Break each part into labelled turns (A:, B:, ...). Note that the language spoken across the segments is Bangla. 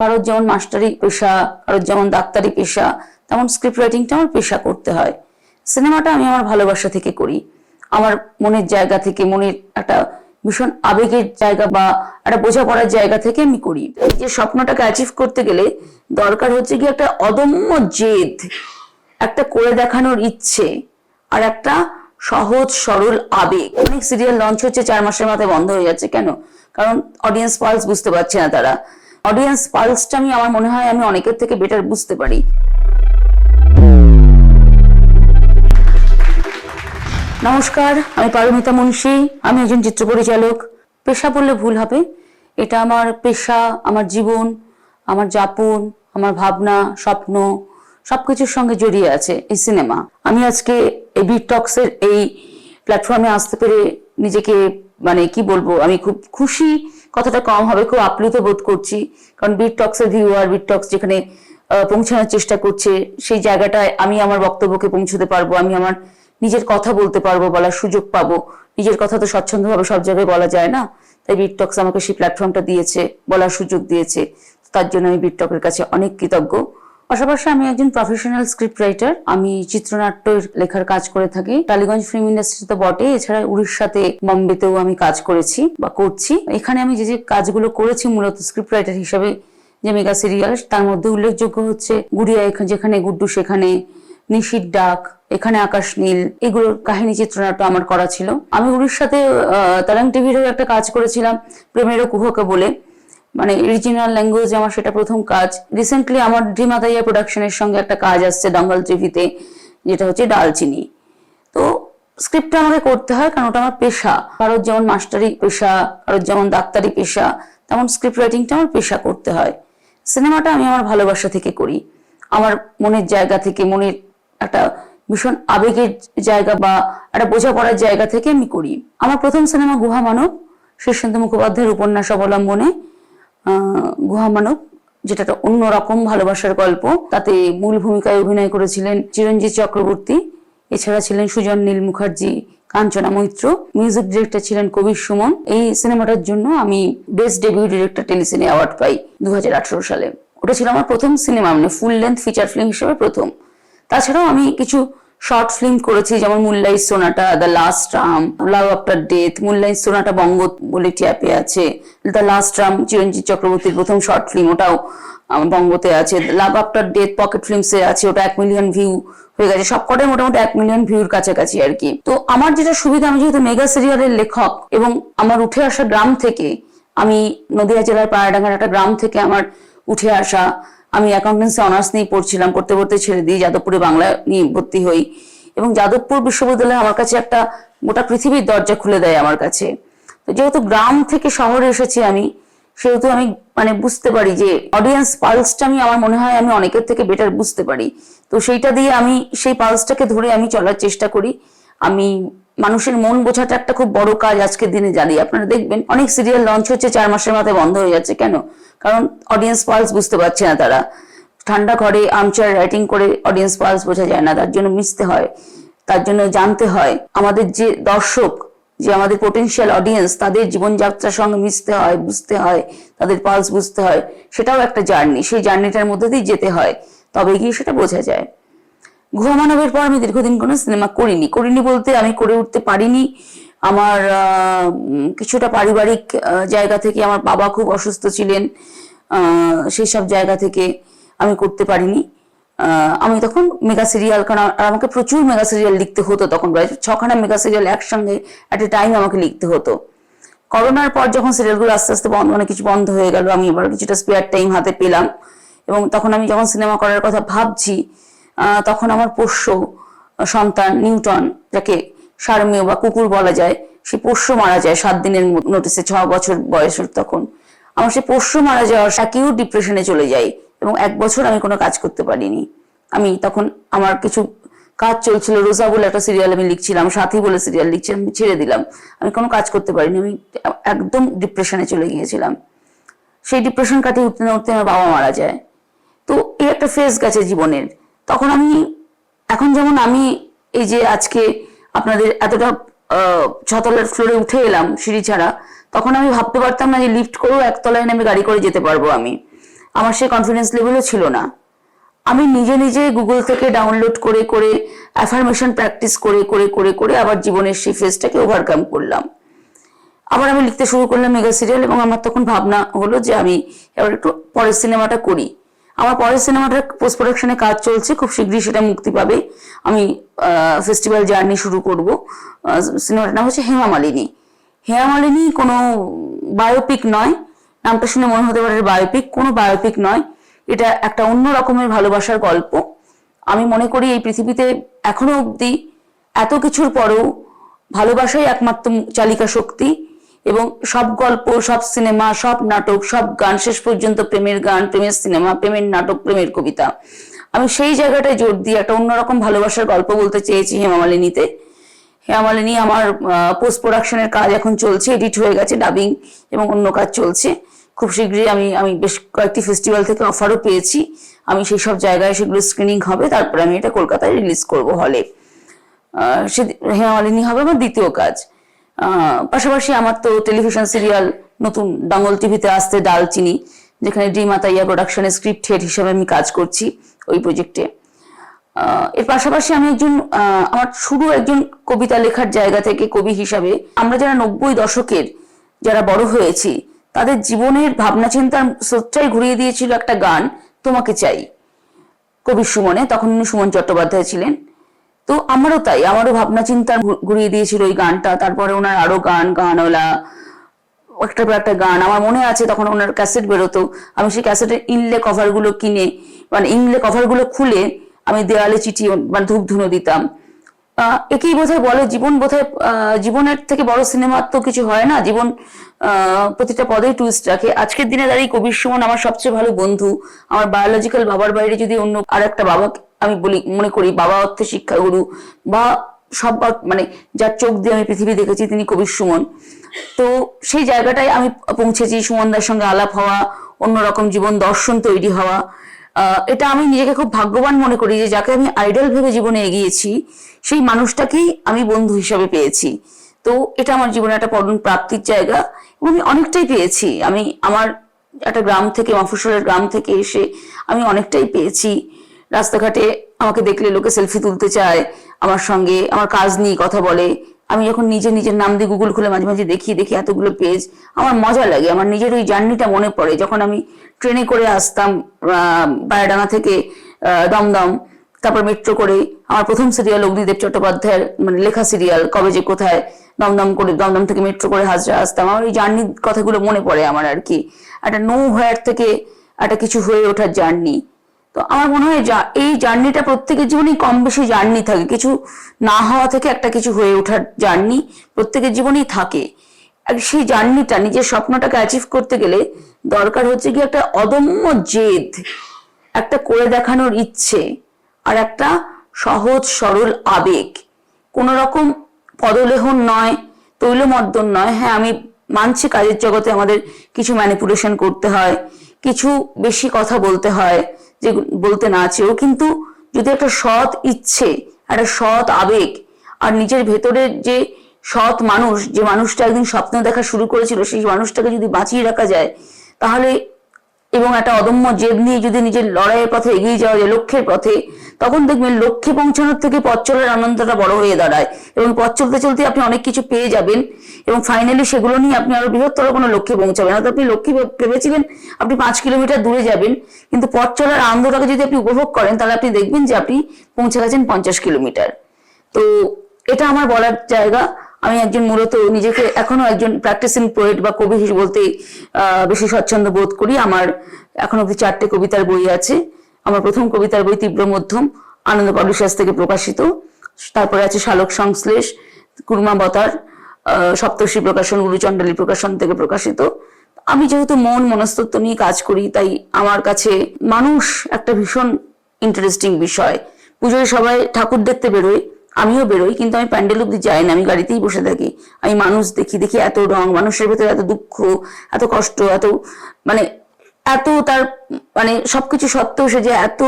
A: কারোর যেমন মাস্টারি পেশা, কারোর যেমন ডাক্তারি পেশা, তেমন স্ক্রিপ্ট রাইটিংটা আমার পেশা করতে হয়। সিনেমাটা আমি আমার ভালোবাসা থেকে করি। আমার মনের জায়গা থেকে, মনের একটা ভীষণ আবেগের জায়গা বা একটা বোঝাপড়ার জায়গা থেকে আমি করি। যে স্বপ্নটাকে অ্যাচিভ করতে গেলে দরকার হচ্ছে কি একটা অদম্য জেদ, একটা করে দেখানোর ইচ্ছে আর একটা সহজ, সরল আবেগ। অনেক সিরিয়াল লঞ্চ হচ্ছে, চার মাসের মাথায় বন্ধ হয়ে যাচ্ছে। কেন? কারণ অডিয়েন্স পালস বুঝতে পারছে না তারা। অডিয়েন্স পালসটা আমি, আমার মনে হয় আমি অনেকের থেকে বেটার বুঝতে পারি। নমস্কার, আমি পারমিতা মুন্সি, আমি একজন চিত্র পরিচালক। পেশা বললে ভুল হবে। এটা আমার পেশা, আমার জীবন, আমার যাপন, আমার ভাবনা, স্বপ্ন, সবকিছুর সঙ্গে জড়িয়ে আছে এই সিনেমা আমি আজকে এই বিট টক্সের এই প্ল্যাটফর্মে আসতে পেরে নিজেকে মানে কি বলব, আমি খুব খুশি কতটা কম হবে, খুব আপ্লুত বোধ করছি। কারণ বিট টক্সের ভিউয়ার বিট টক্স যেখানে পৌঁছানোর চেষ্টা করছে, সেই জায়গাটায় আমি আমার বক্তব্যকে পৌঁছতে পারব, আমি আমার নিজের কথা বলতে পারব, বলার সুযোগ পাবো। নিজের কথা তো স্বচ্ছন্দভাবে সব জায়গায় বলা যায় না? তাই বিটটক্স আমাকে সেই প্ল্যাটফর্মটা দিয়েছে, বলার সুযোগ দিয়েছে। তার জন্য আমি বিটটকের কাছে অনেক কৃতজ্ঞ। পাশাপাশি আমি একজন প্রফেশনাল স্ক্রিপ্ট রাইটার আমি চিত্রনাট্যের লেখার কাজ করে থাকি। টালিগঞ্জ ফিল্ম ইন্ডাস্ট্রি তো বটে, এছাড়া উড়িষ্যাতে, বম্বেতেও আমি কাজ করেছি বা করছি। এখানে আমি যে যে কাজগুলো করেছি, মূলত স্ক্রিপ্ট রাইটার হিসাবে যে মেগা সিরিয়াল তার মধ্যে উল্লেখযোগ্য হচ্ছে গুড়িয়া এখানে যেখানে গুড্ডু, সেখানে নিশির ডাক, এখানে আকাশ নীল, এগুলোর কাহিনী চিত্রনাট্য আমার করা ছিল। আমি উড়িষ্যাতে তারাং টিভিরও একটা কাজ করেছিলাম, প্রেমেরও কুহকে বলে। মানে রিজিনাল ল্যাঙ্গুয়েজ আমার সেটা প্রথম কাজ। রিসেন্টলি আমার ড্রিমাদাইয়া প্রোডাকশনের সঙ্গে একটা কাজ আসছে দঙ্গল টিভিতে যেটা হচ্ছে ডালচিনি তো স্ক্রিপ্টটা আমাকে করতে হয় কারণ ওটা আমার পেশা। কারোর যেমন মাস্টারি পেশা, কারোর যেমন ডাক্তারি পেশা, তেমন স্ক্রিপ্ট রাইটিংটা আমার পেশা করতে হয়। সিনেমাটা আমি আমার ভালোবাসা থেকে করি। আমার মনের জায়গা থেকে, মনের একটা ভীষণ আবেগের জায়গা বা একটা বোঝাপড়ার জায়গা থেকে আমি করি। আমার প্রথম সিনেমা গুহা মানব শীর্ষেন্দু মুখোপাধ্যায়ের উপন্যাস অবলম্বনে। আহ, গুহা মানব যেটা অন্যরকম ভালোবাসার গল্প। তাতে মূল ভূমিকায় অভিনয় করেছিলেন চিরঞ্জিত চক্রবর্তী এছাড়া ছিলেন সুজন নীল মুখার্জি কাঞ্চনা মৈত্র মিউজিক ডিরেক্টর ছিলেন কবির সুমন। এই সিনেমাটার জন্য আমি best debut director Telecine award পাই দু হাজার আঠারো সালে। ওটা ছিল আমার প্রথম সিনেমা মানে ফুল লেন্থ ফিচার ফিল্ম হিসেবে প্রথম। তাছাড়াও আমি কিছু শর্ট ফিল্ম করেছি, যেমন Mullai sonata the last rum love after death Mullai sonata Bongo বলে ট্যাপে আছে দ্য লাস্ট রাম চিরঞ্জিত চক্রবর্তীর প্রথম শর্ট ফিল্ম ওটাও বঙ্গতে আছে লাভ আফটার ডেথ পকেট ফিল্মসে আছে, ওটা এক মিলিয়ন ভিউ হয়ে গেছে, সবকটাই মোটামুটি এক মিলিয়ন ভিউর কাছাকাছি আর কি। তো আমার যেটা সুবিধা, আমি যেহেতু মেগা সিরিয়ালের লেখক এবং আমার উঠে আসা গ্রাম থেকে, আমি নদিয়া জেলার পায়রাডাঙ্গার একটা গ্রাম থেকে আমার উঠে আসা আমি অ্যাকাউন্টেন্সি অনার্স নিয়ে পড়ছিলাম পড়তে পড়তে ছেড়ে দিই যাদবপুরে বাংলা নিয়ে ভর্তি হই। এবং যাদবপুর বিশ্ববিদ্যালয় আমার কাছে একটা গোটা পৃথিবীর দরজা খুলে দেয় আমার কাছে। তো যেহেতু গ্রাম থেকে শহরে এসেছি আমি, সেহেতু আমি মানে বুঝতে পারি যে অডিয়েন্স পালসটা আমি, আমার মনে হয় আমি অনেকের থেকে বেটার বুঝতে পারি। তো সেইটা দিয়ে আমি, সেই পালসটাকে ধরে আমি চলার চেষ্টা করি। আমি মানুষের মন বোঝাটা একটা খুব বড় কাজ আজকের দিনে জানি আপনারা দেখবেন, অনেক সিরিয়াল লঞ্চ হচ্ছে চার মাসের মাথায় বন্ধ হয়ে যাচ্ছে। কেন? কারণ অডিয়েন্স পালস বুঝতে পারছে না তারা। ঠান্ডা ঘরে আমচার রাইটিং করে অডিয়েন্স পালস বোঝা যায় না, তার জন্য মিশতে হয়, তার জন্য জানতে হয়। আমাদের যে দর্শক, যে আমাদের পোটেনশিয়াল অডিয়েন্স তাদের জীবনযাত্রার সঙ্গে মিশতে হয়, বুঝতে হয়, তাদের পালস বুঝতে হয়, সেটাও একটা জার্নি সেই জার্নিটার মধ্যে দিয়ে যেতে হয় তবে গিয়ে সেটা বোঝা যায়। গুহা মানবের পর আমি দীর্ঘদিন কোনো সিনেমা করিনি। করিনি বলতে আমি করে উঠতে পারিনি। আমার কিছুটা পারিবারিক জায়গা থেকে আমার বাবা খুব অসুস্থ ছিলেন। সেই সব জায়গা থেকে আমি করতে পারিনি। আমি তখন মেগা সিরিয়াল কারণ আর আমাকে প্রচুর মেগা সিরিয়াল লিখতে হতো তখন প্রায় ছখানা মেগা সিরিয়াল একসঙ্গে অ্যাট এ টাইম আমাকে লিখতে হতো। করোনার পর যখন সিরিয়ালগুলো আস্তে আস্তে বন্ধ মানে কিছু বন্ধ হয়ে গেল, আমি এবার কিছুটা স্পেয়ার টাইম হাতে পেলাম। এবং তখন আমি যখন সিনেমা করার কথা ভাবছি তখন আমার পোষ্য সন্তান নিউটন, যাকে সারমেয় বা কুকুর বলা যায়, সে পোষ্য মারা যায় সাত দিনের নোটিসে ছ বছর বয়সের তখন। আমার সে পোষ্য মারা যাওয়ার সাকিও ডিপ্রেশনে চলে যায় এবং এক বছর আমি কোনো কাজ করতে পারিনি। আমি তখন আমার কিছু কাজ চলছিল, রোজা বলে একটা সিরিয়াল আমি লিখছিলাম, সাথী বলে সিরিয়াল লিখছিলাম আমি ছেড়ে দিলাম। আমি কোনো কাজ করতে পারিনি, আমি একদম ডিপ্রেশনে চলে গিয়েছিলাম। সেই ডিপ্রেশন কাটিয়ে উঠতে না উঠতে আমার বাবা মারা যায়। তো এই একটা ফেজ গেছে জীবনের। তখন আমি, এখন যেমন আমি এই যে আজকে আপনাদের এতটা ছতলার ফ্লোরে উঠে এলাম সিঁড়ি ছাড়া, তখন আমি ভাবতে পারতাম না যে লিফট করেও একতলায় নেমে গাড়ি করে যেতে পারব আমি। আমার সেই কনফিডেন্স লেভেলও ছিল না। আমি নিজে নিজে গুগল থেকে ডাউনলোড করে করে অ্যাফার্মেশন প্র্যাকটিস করে করে করে করে আবার জীবনের সেই ফেজটাকে ওভারকাম করলাম। আবার আমি লিখতে শুরু করলাম মেগা সিরিয়াল এবং আমার তখন ভাবনা হলো যে আমি এবার একটু পরের সিনেমাটা করি। আমার পরের সিনেমাটার পোস্ট প্রোডাকশনে কাজ চলছে, খুব শীঘ্রই সেটা মুক্তি পাবে। আমি ফেস্টিভ্যাল জার্নি শুরু করব। সিনেমাটার নাম হচ্ছে হেমা মালিনী। হেমা মালিনী কোনো বায়োপিক নয়। নামটা শুনে মনে হতে পারে বায়োপিক কোনো বায়োপিক নয়। এটা একটা অন্য রকমের ভালোবাসার গল্প। আমি মনে করি এই পৃথিবীতে এখনও অবধি এত কিছুর পরেও ভালোবাসাই একমাত্র চালিকা শক্তি। এবং সব গল্প, সব সিনেমা, সব নাটক, সব গান শেষ পর্যন্ত প্রেমের গান, প্রেমের সিনেমা, প্রেমের নাটক, প্রেমের কবিতা। আমি সেই জায়গাটায় জোর দিয়ে একটা অন্যরকম ভালোবাসার গল্প বলতে চেয়েছি হেমামালিনীতে। হেমামালিনী আমার পোস্ট প্রোডাকশনের কাজ এখন চলছে এডিট হয়ে গেছে ডাবিং এবং অন্য কাজ চলছে। খুব শীঘ্রই আমি আমি বেশ কয়েকটি ফেস্টিভ্যাল থেকে অফারও পেয়েছি। আমি সেই সব জায়গায় সেগুলো স্ক্রিনিং হবে, তারপরে আমি এটা কলকাতায় রিলিজ করব হলে সে হেমামালিনী হবে আমার দ্বিতীয় কাজ। পাশাপাশি আমার তো টেলিভিশন সিরিয়াল নতুন ডাঙ্গল টিভিতে আসতে ডালচিনি যেখানে ডি মাতাইয়া প্রোডাকশনের স্ক্রিপ্ট হেড হিসেবে আমি কাজ করছি ওই প্রজেক্টে এর পাশাপাশি আমি একজন আমার শুরু একজন কবিতা লেখার জায়গা থেকে কবি হিসাবে আমরা যারা নব্বই দশকের যারা বড় হয়েছি, তাদের জীবনের ভাবনা চিন্তার স্রোতটাই ঘুরিয়ে দিয়েছিল একটা গান, তোমাকে চাই। কবি সুমনে, তখন উনি সুমন চট্টোপাধ্যায় ছিলেন। তো আমারও তাই, আমারও ভাবনা চিন্তা ঘুরিয়ে দিয়েছিল ওই গানটা। তারপরে ওনার আরও গান, গানওয়ালা, একটা পর একটা গান। আমার মনে আছে তখন ওনার ক্যাসেট বেরোতো, আমি সেই ক্যাসেটের ইনলে কভারগুলো কিনে মানে ইনলে কভারগুলো খুলে আমি দেওয়ালে চিঠি মানে ধূপ ধুনো দিতাম একেই বোধহয় বলে, জীবন বোধহয় জীবনের থেকে বড় সিনেমার তো কিছু হয় না। জীবন প্রতিটা পদেই টুইস্ট রাখে। আজকের দিনে দাঁড়িয়ে কবির সুমন আমার সবচেয়ে ভালো বন্ধু। আমার বায়োলজিক্যাল বাবার বাইরে যদি অন্য আর একটা বাবা আমি বলি, মনে করি বাবা অর্থে শিক্ষাগুরু বা সব মানে যার চোখ দিয়ে আমি পৃথিবী দেখেছি তিনি কবির সুমন। তো সেই জায়গাটায় আমি পৌঁছেছি সুমনদার সঙ্গে আলাপ হওয়া, অন্যরকম জীবন দর্শন তৈরি হওয়া। এটা আমি নিজেকে খুব ভাগ্যবান মনে করি যে যাকে আমি আইডল ভেবে জীবনে এগিয়েছি, সেই মানুষটাকেই আমি বন্ধু হিসাবে পেয়েছি। তো এটা আমার জীবনে একটা পরম প্রাপ্তির জায়গা এবং আমি অনেকটাই পেয়েছি। আমি আমার একটা গ্রাম থেকে, মফস্বলের গ্রাম থেকে এসে আমি অনেকটাই পেয়েছি। রাস্তাঘাটে আমাকে দেখলে লোকে সেলফি তুলতে চায়, আমার সঙ্গে আমার কাজ নিয়ে কথা বলে। আমি যখন নিজে নিজের নাম দিয়ে গুগল খুলে মাঝে মাঝে দেখি দেখি এতগুলো পেজ আমার মজা লাগে। আমার নিজের ওই জার্নিটা মনে পড়ে। যখন আমি ট্রেনে করে আসতাম বায়াডাঙ্গা থেকে দমদম, তারপর মেট্রো করে আমার প্রথম সিরিয়াল অগ্নিদেব চট্টোপাধ্যায়ের মানে লেখা সিরিয়াল কবে যে কোথায় দমদম করে, দমদম থেকে মেট্রো করে হাজরা আসতাম। আমার ওই জার্নির কথাগুলো মনে পড়ে আমার আর কি। একটা নো হোয়ার থেকে একটা কিছু হয়ে ওঠার জার্নি তো আমার মনে হয় এই জার্নিটা প্রত্যেকের জীবনেই কম বেশি জার্নি থাকে। কিছু না হওয়া থেকে একটা কিছু হয়ে ওঠার জার্নি প্রত্যেকের জীবনেই থাকে। আর সেই জার্নিটা, নিজের স্বপ্নটাকে অ্যাচিভ করতে গেলে দরকার হচ্ছে কি একটা অদম্য জেদ, একটা করে দেখানোর ইচ্ছে আর একটা সহজ, সরল আবেগ। কোন রকম পদলেহন নয়, তৈলমর্দন নয় হ্যাঁ আমি মানছি কাজের জগতে আমাদের কিছু ম্যানিপুলেশন করতে হয় কিছু বেশি কথা বলতে হয়, যে বলতে না চেয়েও, কিন্তু যদি একটা সৎ ইচ্ছে, একটা সৎ আবেগ, আর নিজের ভেতরের যে সৎ মানুষ, যে মানুষটা একদিন স্বপ্ন দেখা শুরু করেছিল, সেই মানুষটাকে যদি বাঁচিয়ে রাখা যায়, তাহলে এবং একটা অদম্য জেদ নিয়ে যদি নিজের লড়াইয়ের পথে এগিয়ে যাওয়া যায়, লক্ষ্যের পথে, তখন দেখবেন লক্ষ্যে পৌঁছানোর থেকে পথ চলার আনন্দটা বড় হয়ে দাঁড়ায়। এবং পথ চলতে চলতে আপনি অনেক কিছু পেয়ে যাবেন। এবং ফাইনালি সেগুলো নিয়ে আপনি আরও বৃহত্তর কোনো লক্ষ্যে পৌঁছাবেন। হয়তো আপনি লক্ষ্যে ভেবেছিলেন আপনি পাঁচ কিলোমিটার দূরে যাবেন, কিন্তু পথ চলার আনন্দটাকে যদি আপনি উপভোগ করেন, তাহলে আপনি দেখবেন যে আপনি পৌঁছে গেছেন পঞ্চাশ কিলোমিটার। তো এটা আমার বলার জায়গা। আমি একজন মূলত নিজেকে এখনও একজন প্র্যাকটিসিং পোয়েট বা কবি বলতে বেশি স্বচ্ছন্দ বোধ করি। আমার এখন অব্দি চারটে কবিতার বই আছে। আমার প্রথম কবিতার বই তীব্র মধ্যম, আনন্দ পাবলিশার্স থেকে প্রকাশিত। তারপরে আছে শালক সংশ্লেষ কুর্মাবতার সপ্তর্ষি প্রকাশন, গুরুচণ্ডালী প্রকাশন থেকে প্রকাশিত। আমি যেহেতু মন, মনস্তত্ব নিয়ে কাজ করি, তাই আমার কাছে মানুষ একটা ভীষণ ইন্টারেস্টিং বিষয়। পুজোয় সবাই ঠাকুর দেখতে বেরোয়। আমিও বেরোই, কিন্তু আমি প্যান্ডেল অব্দি যাই না, আমি গাড়িতেই বসে থাকি। আমি মানুষ দেখি দেখি এত রং, মানুষের ভেতরে এত দুঃখ, এত কষ্ট, এত মানে এত তার মানে সবকিছু সত্ত্বেও সে যে এত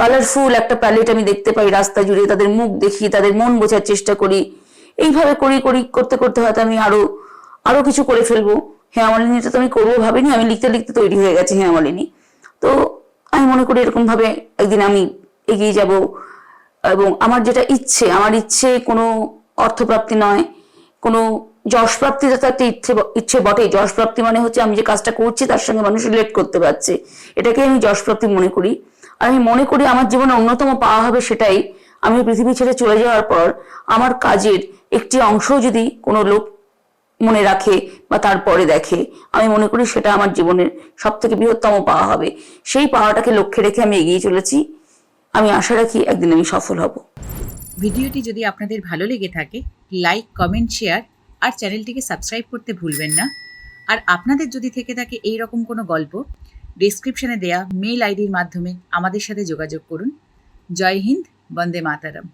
A: কালারফুল একটা প্যালেট আমি দেখতে পাই রাস্তা জুড়ে, তাদের মুখ দেখি, তাদের মন বোঝার চেষ্টা করি। এইভাবে করি করি, করতে করতে হয়তো আমি আরও আরও কিছু করে ফেলব। হেমামালিনীটা তো আমি করব ভাবিনি, আমি লিখতে লিখতে তৈরি হয়ে গেছে হেমামালিনী তো আমি মনে করি এরকম ভাবে একদিন আমি এগিয়ে যাব এবং আমার যেটা ইচ্ছে, আমার ইচ্ছে কোনো অর্থপ্রাপ্তি নয়, কোনো যশপ্রাপ্তি তো একটা ইচ্ছে ইচ্ছে বটে যশপ্রাপ্তি মানে হচ্ছে আমি যে কাজটা করছি তার সঙ্গে মানুষ রিলেট করতে পারছে। এটাকে আমি যশপ্রাপ্তি মনে করি। আর আমি মনে করি আমার জীবনে অন্যতম পাওয়া হবে সেটাই আমি পৃথিবী ছেড়ে চলে যাওয়ার পর আমার কাজের একটি অংশ যদি কোনো লোক মনে রাখে বা তারপরে দেখে, আমি মনে করি সেটা আমার জীবনের সব থেকে বৃহত্তম পাওয়া হবে। সেই পাওয়াটাকে লক্ষ্যে রেখে আমি এগিয়ে চলেছি। আমি আশা রাখি একদিন আমি সফল হব।
B: ভিডিওটি যদি আপনাদের ভালো লেগে থাকে লাইক কমেন্ট শেয়ার আর চ্যানেলটিকে সাবস্ক্রাইব করতে ভুলবেন না। আর আপনাদের যদি থেকে থাকে এই রকম কোনো গল্প ডেসক্রিপশনে দেয়া মেল আইডির মাধ্যমে আমাদের সাথে যোগাযোগ করুন। জয় হিন্দ, বন্দে মাতারাম।